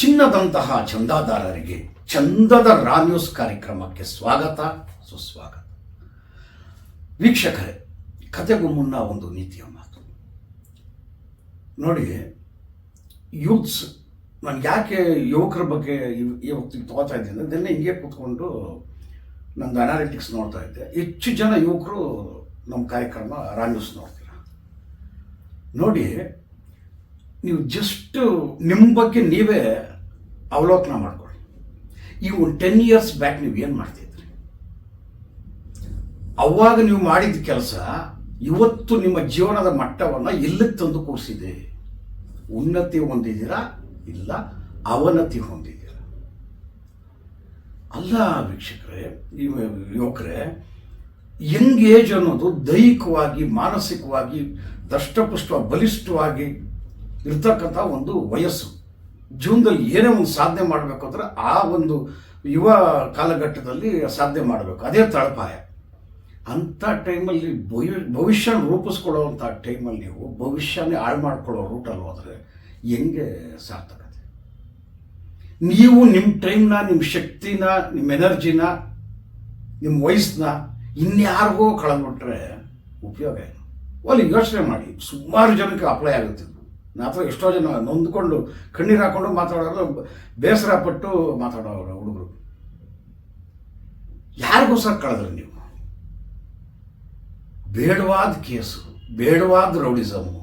ಚಿನ್ನದಂತಹ ಚಂದಾದಾರರಿಗೆ ಚಂದದ ರಾ ನ್ಯೂಸ್ ಕಾರ್ಯಕ್ರಮಕ್ಕೆ ಸ್ವಾಗತ, ಸುಸ್ವಾಗತ. ವೀಕ್ಷಕರೇ, ಕತೆಗೂ ಮುನ್ನ ಒಂದು ನೀತಿಯ ಮಾತು. ನೋಡಿ, ಯೂತ್ಸ್, ನಾನು ಯಾಕೆ ಯುವಕರ ಬಗ್ಗೆ ಈ ವಕ್ತಿಗೆ ತಗೋತಾ ಇದ್ದೀನಿ ಅದನ್ನೇ ಹಿಂಗೆ ಕೂತ್ಕೊಂಡು ನಂದು ಅನಾಲಿಟಿಕ್ಸ್ ನೋಡ್ತಾ ಇದ್ದೆ. ಹೆಚ್ಚು ಜನ ಯುವಕರು ನಮ್ಮ ಕಾರ್ಯಕ್ರಮ ರಾ ನ್ಯೂಸ್ ನೋಡ್ತೀರ? ನೋಡಿ, ನೀವು ಜಸ್ಟ್ ನಿಮ್ಮ ಬಗ್ಗೆ ನೀವೇ ಅವಲೋಕನ ಮಾಡ್ಕೊಳ್ಳಿ. ಈ ಒಂದು ಟೆನ್ ಇಯರ್ಸ್ ಬ್ಯಾಕ್ ನೀವು ಏನು ಮಾಡ್ತಿದ್ರಿ? ಅವಾಗ ನೀವು ಮಾಡಿದ ಕೆಲಸ ಇವತ್ತು ನಿಮ್ಮ ಜೀವನದ ಮಟ್ಟವನ್ನು ಎಲ್ಲಿಗೆ ತಂದು ಕೂರಿಸಿದೆ? ಉನ್ನತಿ ಹೊಂದಿದ್ದೀರಾ? ಇಲ್ಲ, ಅವನತಿ ಹೊಂದಿದ್ದೀರಾ? ಅಲ್ಲ ವೀಕ್ಷಕರೇ ಯುವಕರೇ ಯಂಗ್ ಏಜ್ ಅನ್ನೋದು ದೈಹಿಕವಾಗಿ, ಮಾನಸಿಕವಾಗಿ ದಷ್ಟಪುಷ್ಟ ಬಲಿಷ್ಠವಾಗಿ ಇರ್ತಕ್ಕಂಥ ಒಂದು ವಯಸ್ಸು. ಜೀವನದಲ್ಲಿ ಏನೇ ಒಂದು ಸಾಧನೆ ಮಾಡಬೇಕು ಅಂದ್ರೆ ಆ ಒಂದು ಯುವ ಕಾಲಘಟ್ಟದಲ್ಲಿ ಸಾಧನೆ ಮಾಡಬೇಕು. ಅದೇ ತಳಪಾಯ. ಅಂಥ ಟೈಮಲ್ಲಿ ಭವಿ- ಭವಿಷ್ಯ ರೂಪಿಸ್ಕೊಳ್ಳೋವಂಥ ಟೈಮಲ್ಲಿ ನೀವು ಭವಿಷ್ಯನೇ ಹಾಳು ಮಾಡ್ಕೊಳ್ಳೋ ರೂಟಲ್ಲಿ ಹೋದರೆ ಹೆಂಗೆ ಸಾರ್ಥಕತೆ ನೀವು ನಿಮ್ಮ ಟೈಮ್ನ ನಿಮ್ಮ ಶಕ್ತಿನ, ನಿಮ್ಮ ಎನರ್ಜಿನ ನಿಮ್ಮ ವಯಸ್ಸನ್ನ ಇನ್ಯಾರಿಗೋ ಕಳೆದ್ಬಿಟ್ರೆ ಉಪಯೋಗ ಏನು? ಅಲ್ಲಿ ಯೋಚನೆ ಮಾಡಿ. ಸುಮಾರು ಜನಕ್ಕೆ ಅಪ್ಲೈ ಆಗುತ್ತೆ ಹತ್ರ ಎಷ್ಟೋ ಜನ ನೊಂದ್ಕೊಂಡು, ಕಣ್ಣೀರು ಹಾಕೊಂಡು ಮಾತಾಡೋರು, ಬೇಸರ ಪಟ್ಟು ಮಾತಾಡೋರು ಹುಡುಗರು. ಯಾರಿಗೋಸ್ಕರ ಕಳೆದ್ರಿ ನೀವು? ಬೇಡವಾದ ಕೇಸು, ಬೇಡವಾದ ರೌಡಿಸಮು,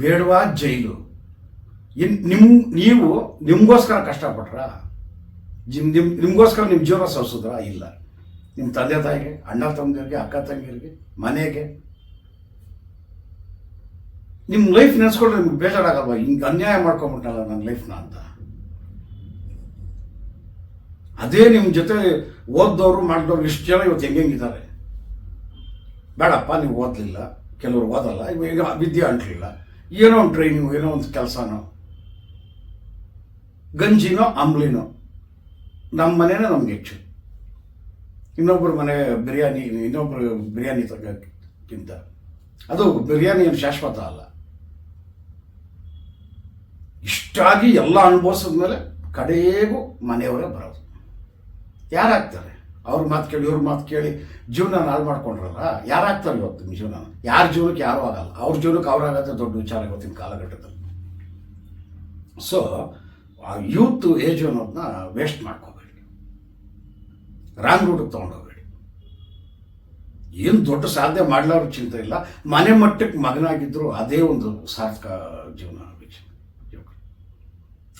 ಬೇಡವಾದ ಜೈಲು. ಇನ್ ನಿಮ್, ನೀವು ನಿಮಗೋಸ್ಕರ ಕಷ್ಟಪಟ್ರ? ಜಿಮ್, ನಿಮ್, ನಿಮಗೋಸ್ಕರ ನಿಮ್ಮ ಜೀವನ ಸವಿಸಿದ್ರ ಇಲ್ಲ. ನಿಮ್ಮ ತಂದೆ ತಾಯಿಗೆ, ಅಣ್ಣ ತಮ್ಮದಿರಿಗೆ, ಅಕ್ಕ ತಂಗಿರಿಗೆ, ಮನೆಗೆ. ನಿಮ್ಮ ಲೈಫ್ ನೆನೆಸ್ಕೊಂಡ್ರೆ ನಿಮ್ಗೆ ಬೇಜಾರಾಗಲ್ವಾ? ಹಿಂಗೆ ಅನ್ಯಾಯ ಮಾಡ್ಕೊಂಬಿಟ್ಟಲ್ಲ ನನ್ನ ಲೈಫ್ನ ಅಂತ. ಅದೇ ನಿಮ್ಮ ಜೊತೆ ಓದ್ದವರು ಮಾಡಿದವ್ರು ಇಷ್ಟು ಜನ ಇವತ್ತು ಹೆಂಗಿದ್ದಾರೆ ಬೇಡಪ್ಪ, ನೀವು ಓದಲಿಲ್ಲ. ಕೆಲವರು ಓದಲ್ಲ. ಈಗ ವಿದ್ಯೆ ಅಂಟಲಿಲ್ಲ. ಏನೋ ಒಂದು ಟ್ರೈನಿಂಗ್ ಏನೋ ಒಂದು ಕೆಲಸನೋ. ಗಂಜಿನೋ, ಅಂಬ್ಲಿನೋ. ನಮ್ಮ ಮನೆನೇ ನಮ್ಗೆ ಹೆಚ್ಚು. ಇನ್ನೊಬ್ಬರ ಮನೆ ಬಿರಿಯಾನಿ ಇನ್ನೊಬ್ಬರು ಬಿರಿಯಾನಿ ತಗೋಕ್ಕಿಂತ. ಅದು ಬಿರಿಯಾನಿ ಏನು ಶಾಶ್ವತ ಅಲ್ಲ. ಇಷ್ಟಾಗಿ ಎಲ್ಲ ಅನುಭವಿಸಿದ್ಮೇಲೆ ಕಡೆಗೂ ಮನೆಯವರೇ ಬರೋದು. ಯಾರಾಗ್ತಾರೆ? ಅವ್ರ ಮಾತು ಕೇಳಿ, ಇವ್ರ ಮಾತು ಕೇಳಿ ಜೀವನ ಹಾಳು ಮಾಡ್ಕೊಂಡ್ರಲ್ಲ, ಯಾರಾಗ್ತಾರೆ ಇವತ್ತು ನಿಮ್ಮ ಜೀವನ ಯಾರ ಜೀವನಕ್ಕೆ ಯಾರೂ ಆಗಲ್ಲ. ಅವ್ರ ಜೀವನಕ್ಕೆ ಅವ್ರಾಗತ್ತೆ ದೊಡ್ಡ ವಿಚಾರ ಇವತ್ತಿನ ಕಾಲಘಟ್ಟದಲ್ಲಿ. ಸೊ ಆ ಯೂತ್ ಏಜ್ ಅನ್ನೋದನ್ನ ವೇಸ್ಟ್ ಮಾಡ್ಕೋಬೇಡಿ. ರಾಂಗ್ ರೂಟಿಗೆ ತೊಗೊಂಡೋಗ್ಬೇಡಿ. ಏನು ದೊಡ್ಡ ಸಾಧನೆ ಮಾಡ್ಲಾರ ಚಿಂತೆ ಇಲ್ಲ. ಮನೆ ಮಟ್ಟಕ್ಕೆ ಮಗನಾಗಿದ್ದರೂ ಅದೇ ಒಂದು ಸಾರ್ಥಕ ಜೀವನ.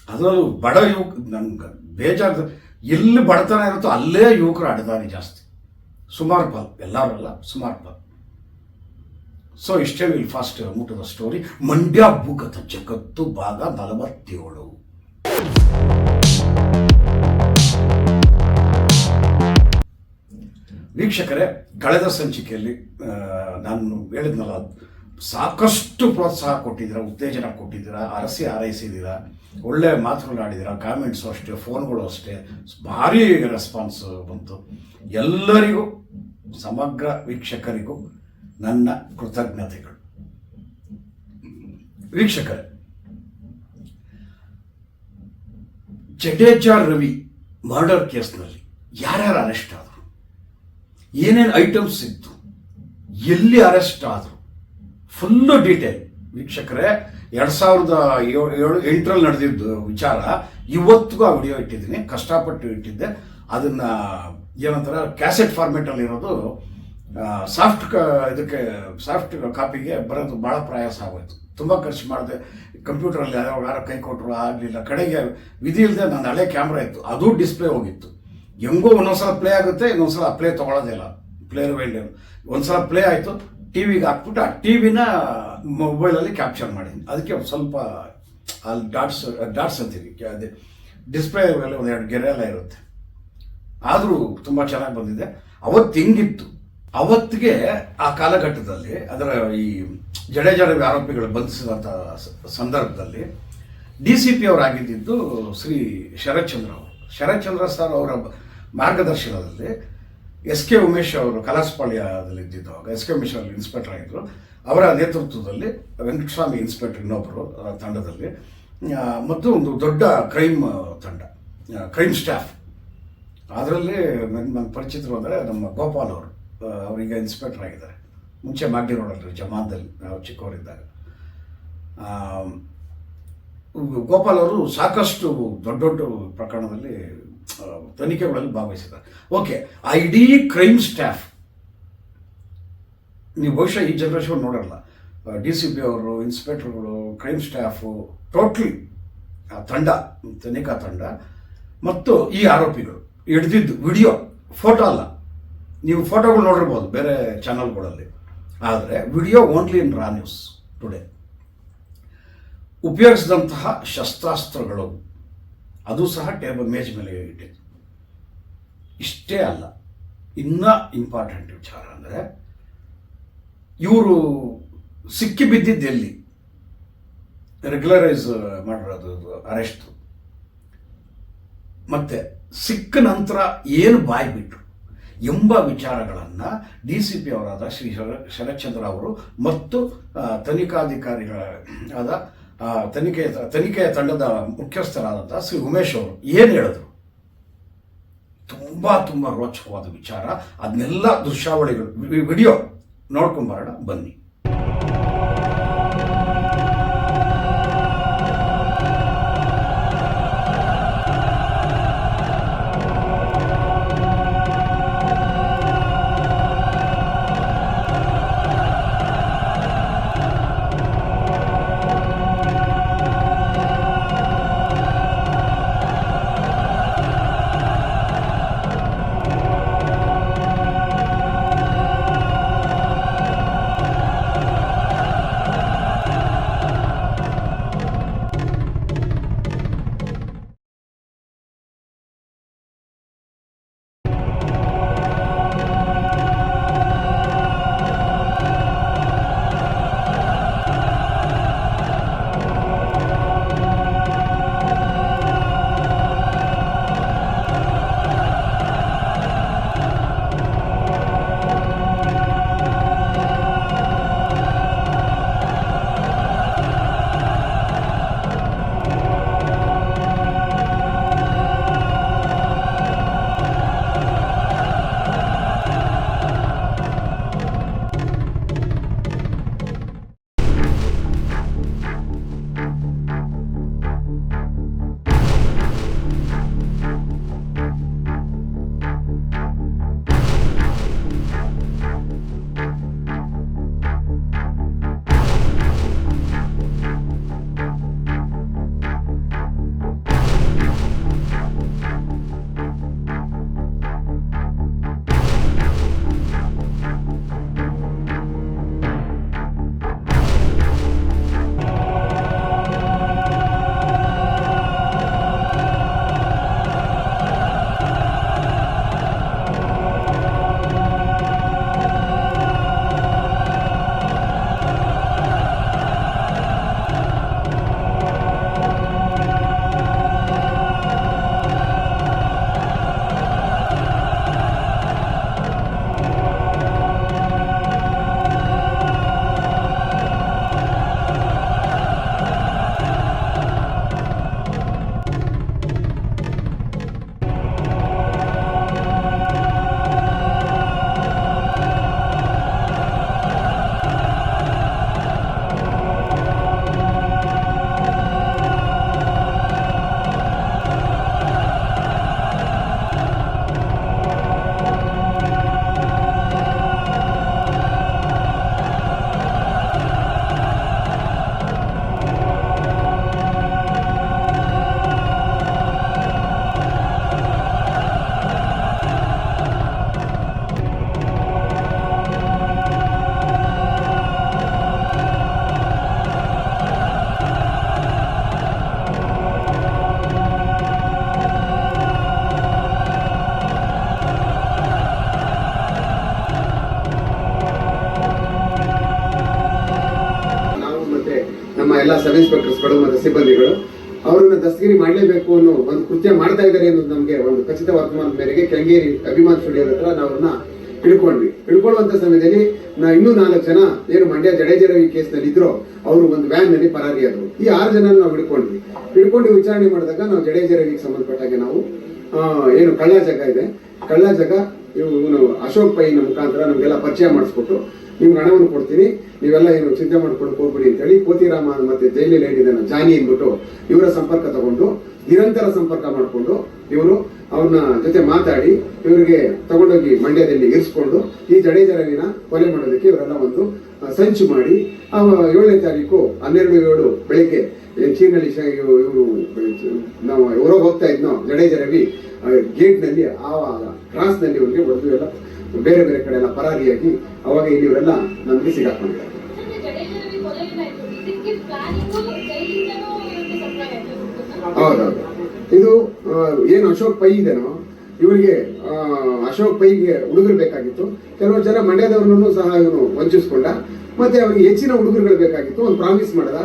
ಅದರಲ್ಲೂ ಬಡ ಯುವಕ ನಂಗೆ ಬೇಜಾರು ಎಲ್ಲಿ ಬಡತನ ಇರುತ್ತೋ ಅಲ್ಲೇ ಯುವಕರು ಅಡದಾನಿ ಜಾಸ್ತಿ. ಸುಮಾರು ಪಾಲ್, ಎಲ್ಲರಲ್ಲ, ಸುಮಾರು ಪಾಲ್. ಸೊ ಇಷ್ಟೇ ವಿಲ್ ಫಾಸ್ಟ್ ಮುಟ್ಟದ ಸ್ಟೋರಿ. ಮಂಡ್ಯ ಭೂಗತ ಜಗತ್ತು ಭಾಗ ನಲವತ್ತೇಳು. ವೀಕ್ಷಕರೇ, ಕಳೆದ ಸಂಚಿಕೆಯಲ್ಲಿ ನಾನು ಹೇಳಿದ್ನಲ್ಲ ಸಾಕಷ್ಟು ಪ್ರೋತ್ಸಾಹ ಕೊಟ್ಟಿದ್ದೀರಾ, ಉತ್ತೇಜನ ಕೊಟ್ಟಿದ್ದೀರ, ಅರಸಿ ಹಾರೈಸಿದ್ದೀರಾ, ಒಳ್ಳೆ ಮಾತುಗಳು ಆಡಿದ್ದೀರಾ ಕಾಮೆಂಟ್ಸು ಅಷ್ಟೇ ಫೋನ್ಗಳು ಅಷ್ಟೇ, ಭಾರಿ ರೆಸ್ಪಾನ್ಸ್ ಬಂತು. ಎಲ್ಲರಿಗೂ, ಸಮಗ್ರ ವೀಕ್ಷಕರಿಗೂ ನನ್ನ ಕೃತಜ್ಞತೆಗಳು. ವೀಕ್ಷಕರೇ, ಜಡೇಜಾ ರವಿ ಮರ್ಡರ್ ಕೇಸ್ನಲ್ಲಿ ಯಾರ್ಯಾರು ಅರೆಸ್ಟ್ ಆದರು? ಏನೇನು ಐಟಮ್ಸ್ ಇತ್ತು? ಎಲ್ಲಿ ಅರೆಸ್ಟ್ ಆದರು? Full detail. ವೀಕ್ಷಕರೇ, ಎರಡು ಸಾವಿರದ ಏಳು ಎಂಟರಲ್ಲಿ ನಡೆದಿದ್ದು ವಿಚಾರ, ಇವತ್ತಿಗೂ ಆ ವಿಡಿಯೋ ಇಟ್ಟಿದ್ದೀನಿ, ಕಷ್ಟಪಟ್ಟು ಇಟ್ಟಿದ್ದೆ. ಅದನ್ನ, ಏನಂತಾರೆ, ಕ್ಯಾಸೆಟ್ ಫಾರ್ಮೆಟಲ್ಲಿರೋದು ಸಾಫ್ಟ್ ಇದಕ್ಕೆ, ಸಾಫ್ಟ್ ಕಾಪಿಗೆ ಬರೋದು ಭಾಳ ಪ್ರಯಾಸ ಆಗೋಯ್ತು. ತುಂಬ ಖರ್ಚು ಮಾಡಿದೆ ಕಂಪ್ಯೂಟರಲ್ಲಿ ಯಾರೋ ಯಾರೋ ಕೈ ಕೊಟ್ಟರು, ಆಗಲಿಲ್ಲ. ಕಡೆಗೆ ವಿಧಿ ಇಲ್ಲದೆ ನನ್ನ ಹಳೆ ಕ್ಯಾಮ್ರಾ ಇತ್ತು. ಅದು ಡಿಸ್ಪ್ಲೇ ಹೋಗಿತ್ತು. ಹೆಂಗೋ ಒಂದೊಂದ್ಸಲ ಪ್ಲೇ ಆಗುತ್ತೆ, ಇನ್ನೊಂದ್ಸಲ ಪ್ಲೇ ತೊಗೊಳೋದಿಲ್ಲ ಪ್ಲೇರ್ ವೆಲ್ಡ್ ಒಂದ್ಸಲ ಪ್ಲೇ ಆಯಿತು. ಟಿ ವಿಗೆ ಹಾಕ್ಬಿಟ್ಟು ಆ ಟಿ ವಿನ ಮೊಬೈಲಲ್ಲಿ ಕ್ಯಾಪ್ಚರ್ ಮಾಡಿದ್ದೀನಿ. ಅದಕ್ಕೆ ಸ್ವಲ್ಪ ಅಲ್ಲಿ ಡಾಟ್ಸ್ ಡಾಟ್ಸ್ ಅಂತೀವಿ. ಅದೇ ಡಿಸ್ಪ್ಲೇ ಒಂದು ಎರಡು ಗೆರೆ ಎಲ್ಲ ಇರುತ್ತೆ. ಆದರೂ ತುಂಬ ಚೆನ್ನಾಗಿ ಬಂದಿದೆ. ಅವತ್ತು ಹೆಂಗಿತ್ತು. ಅವತ್ತಿಗೆ ಆ ಕಾಲಘಟ್ಟದಲ್ಲಿ, ಅದರ ಈ ಜಡೇಜಡ ಆರೋಪಿಗಳು ಬಂಧಿಸಿದಂಥ ಸಂದರ್ಭದಲ್ಲಿ ಡಿ ಸಿ ಪಿ ಅವರಾಗಿದ್ದು ಶ್ರೀ ಶರತ್ಚಂದ್ರ ಅವರು. ಶರತ್ ಚಂದ್ರ ಸರ್ ಅವರ ಮಾರ್ಗದರ್ಶನದಲ್ಲಿ ಎಸ್ ಕೆ ಉಮೇಶ್ ಅವರು ಕಲಾಸಪಾಳ್ಯದಲ್ಲಿ ಇದ್ದಿದ್ದಾಗ ಎಸ್ ಕೆ ಉಮೇಶ್ ಅವರು ಇನ್ಸ್ಪೆಕ್ಟರ್ ಆಗಿದ್ದರು ಅವರ ನೇತೃತ್ವದಲ್ಲಿ ವೆಂಕಟಸ್ವಾಮಿ ಇನ್ಸ್ಪೆಕ್ಟರ್ ಇನ್ನೊಬ್ಬರು ತಂಡದಲ್ಲಿ. ಮತ್ತು ಒಂದು ದೊಡ್ಡ ಕ್ರೈಮ್ ತಂಡ ಕ್ರೈಮ್ ಸ್ಟಾಫ್. ಅದರಲ್ಲಿ ನನ್ನ ನನ್ನ ಪರಿಚಿತರು ಅಂದರೆ ನಮ್ಮ ಗೋಪಾಲ್ ಅವರು ಅವರೀಗ ಇನ್ಸ್ಪೆಕ್ಟರ್ ಆಗಿದ್ದಾರೆ. ಮುಂಚೆ ಮಾಗಡಿ ರೋಡಲ್ಲಿ, ಜಮಾನ್ದಲ್ಲಿ ನಾವು ಚಿಕ್ಕವರಿದ್ದಾಗ. ಗೋಪಾಲ್ ಅವರು ಸಾಕಷ್ಟು ದೊಡ್ಡ ದೊಡ್ಡ ಪ್ರಕರಣದಲ್ಲಿ ತನಿಖೆಗಳಲ್ಲಿ ಭಾಗವಹಿಸಿದ್ದಾರೆ. Okay I D crime staff ನೀವು ಬಹುಶಃ ಈ ಜನರೇಷನ್ ನೋಡಲ್ಲ ಡಿ ಸಿ ಪಿ ಅವರು ಇನ್ಸ್ಪೆಕ್ಟರ್ಗಳು ಕ್ರೈಮ್ ಸ್ಟಾಫು ಟೋಟ್ಲಿ ಆ ತಂಡ, ತನಿಖಾ ತಂಡ, ಮತ್ತು ಈ ಆರೋಪಿಗಳು ಹಿಡ್ದಿದ್ದು ವಿಡಿಯೋ ಫೋಟೋ ಅಲ್ಲ. ನೀವು ಫೋಟೋಗಳು ನೋಡಿರ್ಬೋದು ಬೇರೆ ಚಾನಲ್ಗಳಲ್ಲಿ ಆದರೆ video only in raw news today ಉಪಯೋಗಿಸಿದಂತಹ ಶಸ್ತ್ರಾಸ್ತ್ರಗಳು. ಅದು ಸಹ ಟೇಬಲ್ ಮೇಜ್ ಮೇಲೆ ಇಟ್ಟಿತ್ತು ಇಷ್ಟೇ ಅಲ್ಲ, ಇನ್ನ ಇಂಪಾರ್ಟೆಂಟ್ ವಿಚಾರ ಅಂದರೆ, ಇವರು ಸಿಕ್ಕಿ ಬಿದ್ದಿದ್ದು ಎಲ್ಲಿ? ರೆಗ್ಯುಲರೈಸ್ ಮಾಡಿರೋದು ಅರೆಸ್ಟ್ ಮತ್ತೆ ಸಿಕ್ಕ ನಂತರ ಏನು ಬಾಯಿ ಬಿಟ್ಟರು ಎಂಬ ವಿಚಾರಗಳನ್ನು ಡಿ ಸಿ ಪಿ ಅವರಾದ ಶ್ರೀ ಶರ- ಶರತ್ಚಂದ್ರ ಅವರು ಮತ್ತು ತನಿಖಾಧಿಕಾರಿಗಳ, ಆದ ತನಿಖೆ ತನಿಖೆಯ ತಂಡದ ಮುಖ್ಯಸ್ಥರಾದಂಥ ಶ್ರೀ ಉಮೇಶ್ ಅವರು ಏನು ಹೇಳಿದ್ರು? ತುಂಬ ತುಂಬ ರೋಚಕವಾದ ವಿಚಾರ. ಅದನ್ನೆಲ್ಲ ದೃಶ್ಯಾವಳಿಗಳು ವಿಡಿಯೋ ನೋಡ್ಕೊಂಬರೋಣ ಬನ್ನಿ. ನಮ್ಮ ಎಲ್ಲ ಸಬ್ ಇನ್ಸ್ಪೆಕ್ಟರ್ಸ್ಗಳು ಮತ್ತು ಸಿಬ್ಬಂದಿಗಳು ಅವರನ್ನ ದಸ್ತಗಿರಿ ಮಾಡಲೇಬೇಕು ಅನ್ನೋ ಒಂದು ಕೃತ್ಯ ಮಾಡ್ತಾ ಇದ್ದಾರೆ ಅನ್ನೋದು ನಮಗೆ ಒಂದು ಖಚಿತ ವರ್ತಮಾನದ ಮೇರೆಗೆ ಕೆಂಗೇರಿ ಅಭಿಮಾನ್ ಸ್ಟುಡಿಯೋ ಹತ್ರ ನಾವು ಅವ್ರನ್ನ ಹಿಡ್ಕೊಂಡ್ವಿ. ಹಿಡ್ಕೊಳ್ಳುವಂತ ಸಮಯದಲ್ಲಿ ನಾ ಇನ್ನೂ ನಾಲ್ಕು ಜನ ಏನು ಮಂಡ್ಯ ಜಡೇಜ ರವಿ ಕೇಸ್ನಲ್ಲಿ ಇದ್ರು ಅವರು ಒಂದು ವ್ಯಾನ್ನಲ್ಲಿ ಪರಾರಿಯಾದರು ಈ ಆರು ಜನ ನಾವು ಹಿಡ್ಕೊಂಡ್ವಿ. ಹಿಡ್ಕೊಂಡು ವಿಚಾರಣೆ ಮಾಡಿದಾಗ ನಾವು ಜಡೇಜರವಿಗೆ ಸಂಬಂಧಪಟ್ಟಾಗೆ ನಾವು ಏನು ಕಳ್ಳ ಜಗ ಇದೆ. ಕಳ್ಳ ಜಗ ಇವನು ಅಶೋಕ್ ಪೈ ಮುಖಾಂತರ ನಮಗೆಲ್ಲ ಪರಿಚಯ ಮಾಡಿಸ್ಕೊಟ್ಟು ನಿಮ್ಗೆ ಹಣವನ್ನು ಕೊಡ್ತೀನಿ, ನೀವೆಲ್ಲ ಏನು ಚಿಂತೆ ಮಾಡ್ಕೊಂಡು ಹೋಗ್ಬಿಡಿ ಅಂತೇಳಿ ಕೋತಿರಾಮ ಮತ್ತೆ ಜೈಲಿ ಹೇಳಿದ್ದಾನೆ ಜಾನಿ ಅಂದ್ಬಿಟ್ಟು ಇವರ ಸಂಪರ್ಕ ತಗೊಂಡು, ನಿರಂತರ ಸಂಪರ್ಕ ಮಾಡಿಕೊಂಡು ಇವರು ಅವ್ರನ್ನ ಜೊತೆ ಮಾತಾಡಿ, ಇವರಿಗೆ ತಗೊಂಡೋಗಿ ಮಂಡ್ಯದಲ್ಲಿ ಇರಿಸ್ಕೊಂಡು, ಈ ಜಡೇಜ ರವಿನ ಕೊಲೆ ಮಾಡೋದಕ್ಕೆ ಇವರೆಲ್ಲ ಒಂದು ಸಂಚು ಮಾಡಿ, ಆ, ಏಳನೇ ತಾರೀಕು ಹನ್ನೆರಡು ಏಳು ಬೆಳಿಗ್ಗೆ ಚೀನಲ್ಲಿ ಇವರು ನಾವು ಹೊರಗೆ ಹೋಗ್ತಾ ಇದ್ನೋ ಜಡೇಜ ರವಿ ಗೇಟ್ನಲ್ಲಿ ಕ್ರಾಸ್ನಲ್ಲಿ ಕ್ರಾಸ್ನಲ್ಲಿ ಇವರಿಗೆ ಹೊಡೆದು ಎಲ್ಲ ಬೇರೆ ಬೇರೆ ಕಡೆ ಎಲ್ಲ ಪರಾರಿಯಾಗಿ ಅವಾಗ ಇಲ್ಲಿವರೆಲ್ಲ ನಮಗೆ ಸಿಗಾಕೊಂಡಿದ್ದಾರೆ. ಹೌದೌದು. ಇದು ಏನು ಅಶೋಕ್ ಪೈ ಇದೆನೋ? ಇವರಿಗೆ ಅಶೋಕ್ ಪೈಗೆ ಹುಡುಗರು ಬೇಕಾಗಿತ್ತು. ಕೆಲವು ಜನ ಮಂಡ್ಯದವ್ರನ್ನೂ ಸಹ ಇವನು ವಂಚಿಸ್ಕೊಂಡ. ಮತ್ತೆ ಅವರಿಗೆ ಹೆಚ್ಚಿನ ಹುಡುಗರುಗಳು ಬೇಕಾಗಿತ್ತು. ಒಂದು ಪ್ರಾಮಿಸ್ ಮಾಡದ.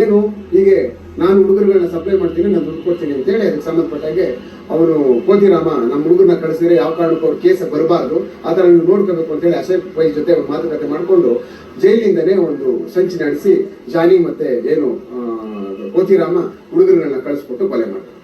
ಏನು? ಹೀಗೆ ನಾನು ಹುಡುಗರುಗಳನ್ನ ಸಪ್ಲೈ ಮಾಡ್ತೀನಿ, ನಾನು ದುಡ್ಡು ಕೊಡ್ತೀನಿ ಅಂತೇಳಿ ಅದಕ್ಕೆ ಸಂಬಂಧಪಟ್ಟಾಗೆ ಅವರು ಕೋತಿರಾಮ, ನಮ್ಮ ಹುಡುಗರನ್ನ ಕಳಿಸಿದ್ರೆ ಯಾವ ಕಾರಣಕ್ಕೂ ಅವ್ರ ಕೇಸ ಬರಬಾರ್ದು, ಆ ಥರ ನೀವು ನೋಡ್ಕೋಬೇಕು ಅಂತೇಳಿ ಅಶೋಕ್ ಪೈ ಜೊತೆ ಮಾತುಕತೆ ಮಾಡಿಕೊಂಡು ಜೈಲಿಂದನೇ ಒಂದು ಸಂಚಿ ನಡೆಸಿ ಜಾನಿ ಮತ್ತೆ ಏನು ಕೋತಿರಾಮ ಹುಡುಗರುಗಳನ್ನ ಕಳಿಸ್ಕೊಟ್ಟು ಕೊಲೆ ಮಾಡ್ತಾರೆ.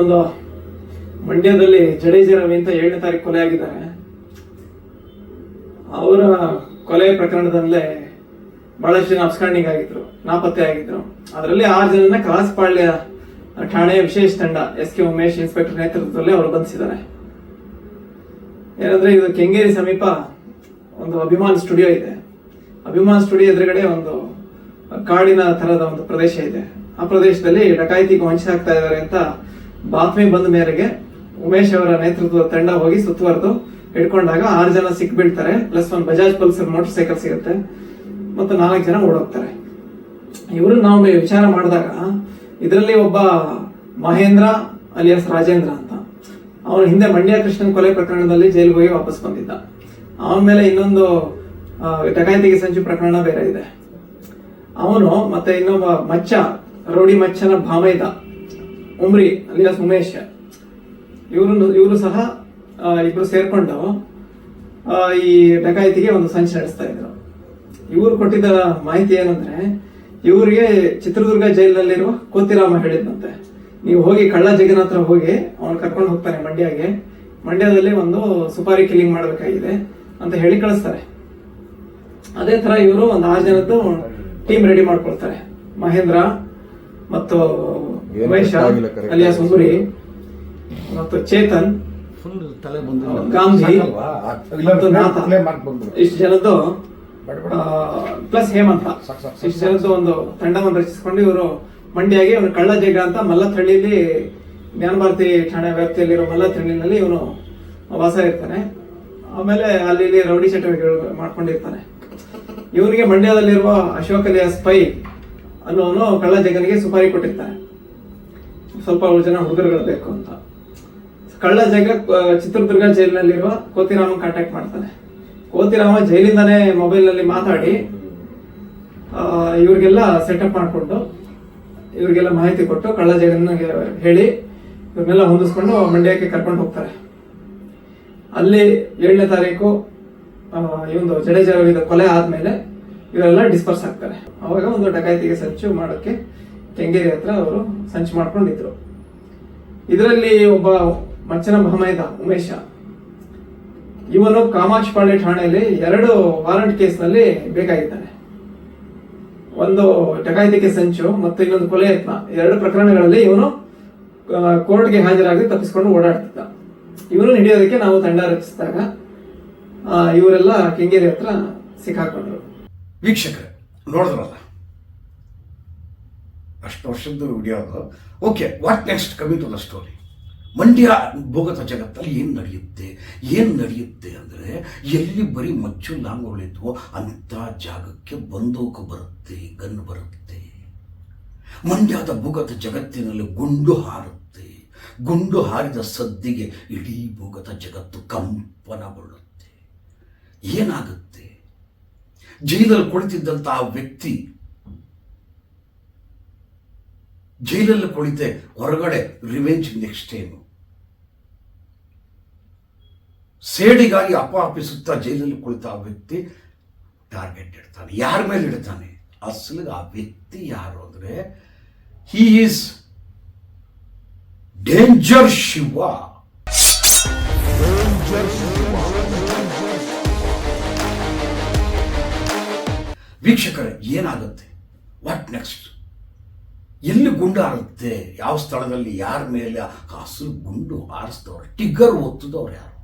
ಒಂದು ಮಂಡ್ಯದಲ್ಲಿ ಜಡೇಜ ರವಿ ಅಂತ ಏಳನೇ ತಾರೀಕು ಕೊಲೆ ಆಗಿದ್ದಾರೆ. ಅವರ ಕೊಲೆ ಪ್ರಕರಣದಲ್ಲೇ ಬಹಳಷ್ಟು ಜನ ಅಬ್ಸ್ಕಾಂಡಿಂಗ್ ಆಗಿದ್ರು, ನಾಪತ್ತೆ ಆಗಿದ್ರು. ಅದರಲ್ಲಿ ಆರು ಜನನ ಕಲಾಸಪಾಳ್ಯ ಠಾಣೆಯ ವಿಶೇಷ ತಂಡ, ಎಸ್ ಕೆ ಉಮೇಶ್ ಇನ್ಸ್ಪೆಕ್ಟರ್ ನೇತೃತ್ವದಲ್ಲಿ ಅವರು ಬಂಧಿಸಿದ್ದಾರೆ. ಏನಂದ್ರೆ ಇದು ಕೆಂಗೇರಿ ಸಮೀಪ ಒಂದು ಅಭಿಮಾನ್ ಸ್ಟುಡಿಯೋ ಇದೆ. ಅಭಿಮಾನ್ ಸ್ಟುಡಿಯೋ ಎದುರುಗಡೆ ಒಂದು ಕಾಡಿನ ತರದ ಒಂದು ಪ್ರದೇಶ ಇದೆ. ಆ ಪ್ರದೇಶದಲ್ಲಿ ಡಕಾಯಿತಿಗೆ ವಂಚಿಸಾಗ್ತಾ ಇದ್ದಾರೆ ಅಂತ ಬಾತ್ಮಿ ಬಂದ ಮೇರೆಗೆ ಉಮೇಶ್ ಅವರ ನೇತೃತ್ವದ ತಂಡ ಹೋಗಿ ಸುತ್ತುವರೆದು ಹಿಡ್ಕೊಂಡಾಗ ಆರು ಜನ ಸಿಕ್ ಬೀಳ್ತಾರೆ ಪ್ಲಸ್ ಒಂದು ಬಜಾಜ್ ಪಲ್ಸರ್ ಮೋಟರ್ ಸೈಕಲ್ ಸಿಗುತ್ತೆ. ಮತ್ತು ನಾಲ್ಕು ಜನ ಓಡೋಗ್ತಾರೆ. ಇವರು ನಾವು ವಿಚಾರ ಮಾಡಿದಾಗ ಇದರಲ್ಲಿ ಒಬ್ಬ ಮಹೇಂದ್ರ ಅಲಿಯಾಸ್ ರಾಜೇಂದ್ರ ಅಂತ. ಅವನು ಹಿಂದೆ ಮಂಡ್ಯ ಕೃಷ್ಣನ್ ಕೊಲೆ ಪ್ರಕರಣದಲ್ಲಿ ಜೈಲಿಗೆ ಹೋಗಿ ವಾಪಸ್ ಬಂದಿದ್ದ. ಅವನ ಮೇಲೆ ಇನ್ನೊಂದು ಡಕಾಯಿತಿಗೆ ಸಂಚು ಪ್ರಕರಣ ಬೇರೆ ಇದೆ. ಅವನು ಮತ್ತೆ ಇನ್ನೊಬ್ಬ ಮಚ್ಚ, ರೌಡಿ ಮಚ್ಚನ ಭಾಮೈದ. ಉಮ್ರಿ, ಅಲಿಯಾಸ್ ಉಮೇಶ್ ಇವರು ಇವರು ಸಹ ಇಬ್ಬರು ಸೇರ್ಕೊಂಡು ಈ ಡಕಾಯಿತಿಗೆ ಒಂದು ಸಂಚು ನಡೆಸ್ತಾ ಇದ್ರು. ಇವರು ಕೊಟ್ಟಿದ್ದ ಮಾಹಿತಿ ಏನಂದ್ರೆ, ಇವರಿಗೆ ಚಿತ್ರದುರ್ಗ ಜೈಲಿನಲ್ಲಿರುವ ಕೋತಿರಾಮ ಹೇಳಿದ್ನಂತೆ. ನೀವು ಹೋಗಿ ಕಳ್ಳ ಜಗನ್ ಹತ್ರ ಹೋಗಿ ಅವನು ಕರ್ಕೊಂಡು ಹೋಗ್ತಾನೆ ಮಂಡ್ಯಗೆ. ಮಂಡ್ಯದಲ್ಲಿ ಒಂದು ಸುಪಾರಿ ಕಿಲ್ಲಿಂಗ್ ಮಾಡಬೇಕಾಗಿದೆ ಅಂತ ಹೇಳಿ ಕಳಿಸ್ತಾರೆ. ಅದೇ ತರ ಇವರು ಒಂದು ಆರು ಜನದ್ದು ಟೀಮ್ ರೆಡಿ ಮಾಡ್ಕೊಳ್ತಾರೆ. ಮಹೇಂದ್ರ ಮತ್ತು ಅಲಿಯಾಸ್. ಮತ್ತು ಚೇತನ್ ಫುಲ್ ತಲೆ ಬಂದು ಗಾಂಧಿ ಇಷ್ಟು ಜನದ್ದು. ಪ್ಲಸ್ ಹೇಮಂತ. ಇಷ್ಟು ಜನದ್ದು ಒಂದು ತಂಡವನ್ನು ರಚಿಸಿಕೊಂಡು ಇವರು ಮಂಡ್ಯಾಗಿ ಇವನು ಕಳ್ಳ ಜಗ ಅಂತ ಮಲ್ಲಥಳ್ಳಿಲಿ ಜ್ಞಾನಭಾರತಿ ಠಾಣೆ ವ್ಯಾಪ್ತಿಯಲ್ಲಿರೋ ಮಲ್ಲಥಳ್ಳಿನಲ್ಲಿ ಇವನು ವಾಸ ಇರ್ತಾನೆ. ಆಮೇಲೆ ಅಲ್ಲಿ ಇಲ್ಲಿ ರೌಡಿ ಚಟುವಟಿಕೆಗಳು ಮಾಡ್ಕೊಂಡಿರ್ತಾನೆ. ಇವನಿಗೆ ಮಂಡ್ಯದಲ್ಲಿರುವ ಅಶೋಕ್ ಅಲಿಯ ಸ್ಪೈ ಅನ್ನೋನು ಕಳ್ಳ ಜಗನಿಗೆ ಸುಪಾರಿ ಕೊಟ್ಟಿರ್ತಾನೆ. ಸ್ವಲ್ಪ ಜನ ಹುಡುಗರುಗಳು ಬೇಕು ಅಂತ. ಕಳ್ಳ ಜಗ ಚಿತ್ರದುರ್ಗ ಜೈಲಿನಲ್ಲಿರುವ ಕೋತಿರಾಮ ಕಾಂಟ್ಯಾಕ್ಟ್ ಮಾಡ್ತಾನೆ. ಕೋತಿರಾಮ ಜೈಲಿಂದಾನೇ ಮೊಬೈಲ್ನಲ್ಲಿ ಮಾತಾಡಿ ಇವ್ರಿಗೆಲ್ಲ ಸೆಟಪ್ ಮಾಡಿಕೊಂಡು, ಇವ್ರಿಗೆಲ್ಲ ಮಾಹಿತಿ ಕೊಟ್ಟು ಕಳ್ಳ ಜಗನ್ಗೆ ಹೇಳಿ, ಇವ್ರನ್ನೆಲ್ಲ ಹೊಂದಿಸ್ಕೊಂಡು ಮಂಡ್ಯಕ್ಕೆ ಕರ್ಕೊಂಡು ಹೋಗ್ತಾರೆ. ಅಲ್ಲಿ ಏಳನೇ ತಾರೀಕು ಇವೊಂದು ಜಡೇಜ ಕೊಲೆ ಆದಮೇಲೆ ಇವರೆಲ್ಲ ಡಿಸ್ಪರ್ಸ್ ಆಗ್ತಾರೆ. ಅವಾಗ ಒಂದು ಡಕಾಯಿತಿಗೆ ಸಂಚು ಮಾಡೋಕ್ಕೆ ಕೆಂಗೇರಿ ಹತ್ರ ಅವರು ಸಂಚು ಮಾಡ್ಕೊಂಡಿದ್ರು. ಇದರಲ್ಲಿ ಒಬ್ಬ ಮಚ್ಚನ ಮಹಮೈದ, ಉಮೇಶ. ಇವನು ಕಾಮಾಕ್ಷಪಾಳ್ಯ ಠಾಣೆಯಲ್ಲಿ ಎರಡು ವಾರಂಟ್ ಕೇಸ್ನಲ್ಲಿ ಬೇಕಾಗಿದ್ದಾನೆ. ಒಂದು ಡಕಾಯಿತಿಕೆ ಸಂಚು ಮತ್ತು ಇನ್ನೊಂದು ಕೊಲೆ ಯತ್ನ. ಎರಡು ಪ್ರಕರಣಗಳಲ್ಲಿ ಇವನು ಕೋರ್ಟ್ಗೆ ಹಾಜರಾಗಿ ತಪ್ಪಿಸ್ಕೊಂಡು ಓಡಾಡ್ತಿದ್ದ. ಇವನು ಹಿಡಿಯೋದಕ್ಕೆ ನಾವು ತಂಡ ರಚಿಸಿದಾಗ ಇವರೆಲ್ಲ ಕೆಂಗೇರಿ ಹತ್ರ ಸಿಕ್ಕಾಕೊಂಡ್ರು. ವೀಕ್ಷಕರು, ನೋಡಿದ್ರಲ್ಲ? ಅಷ್ಟು ವರ್ಷದ್ದು ವಿಡಿಯೋದು okay what next coming to the story Mandya ಭೂಗತ ಜಗತ್ತಲ್ಲಿ ಏನು ನಡೆಯುತ್ತೆ? ಏನು ನಡೆಯುತ್ತೆ ಅಂದರೆ ಎಲ್ಲಿ ಬರೀ ಮಚ್ಚು ಲಾಂಗುಗಳಿದ್ವೋ ಅಂಥ ಜಾಗಕ್ಕೆ ಬಂದೂಕು ಬರುತ್ತೆ, ಗನ್ ಬರುತ್ತೆ. ಮಂಡ್ಯದ ಭೂಗತ ಜಗತ್ತಿನಲ್ಲಿ ಗುಂಡು ಹಾರುತ್ತೆ. ಗುಂಡು ಹಾರಿದ ಸದ್ದಿಗೆ ಇಡೀ ಭೂಗತ ಜಗತ್ತು ಕಂಪನಗೊಳ್ಳುತ್ತೆ. ಏನಾಗುತ್ತೆ? ಜೈಲಲ್ಲಿ ಕುಳಿತಿದ್ದಂಥ ವ್ಯಕ್ತಿ ಜೈಲಲ್ಲಿ ಕುಳಿತೆ ಹೊರಗಡೆ ರಿವೆಂಜ್ ನೆಕ್ಸ್ಟ್ ಏನು? ಸೇಡಿಗಾಗಿ ಅಪಾಪಿಸುತ್ತಾ ಜೈಲಲ್ಲಿ ಕುಳಿತ ಆ ವ್ಯಕ್ತಿ ಟಾರ್ಗೆಟ್ ಇಡ್ತಾನೆ. ಯಾರ ಮೇಲೆ ಇಡ್ತಾನೆ? ಅಸಲಿಗೆ ಆ ವ್ಯಕ್ತಿ ಯಾರು ಅಂದ್ರೆ ಹೀ ಈಸ್ ಡೇಂಜರ್ ಶಿವ. ವೀಕ್ಷಕರೇ, ಏನಾಗುತ್ತೆ? ವಾಟ್ ನೆಕ್ಸ್ಟ್ ಎಲ್ಲಿ ಗುಂಡು ಹಾರುತ್ತೆ? ಯಾವ ಸ್ಥಳದಲ್ಲಿ ಯಾರ ಮೇಲೆ ಹಸಿರು ಗುಂಡು ಹಾರಿಸಿದವ್ರು? ಟಿಗ್ಗರ್ ಒತ್ತದವ್ರು ಯಾರು?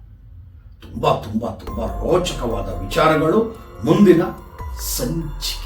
ತುಂಬ ತುಂಬ ತುಂಬ ರೋಚಕವಾದ ವಿಚಾರಗಳು ಮುಂದಿನ ಸಂಚಿಕೆ.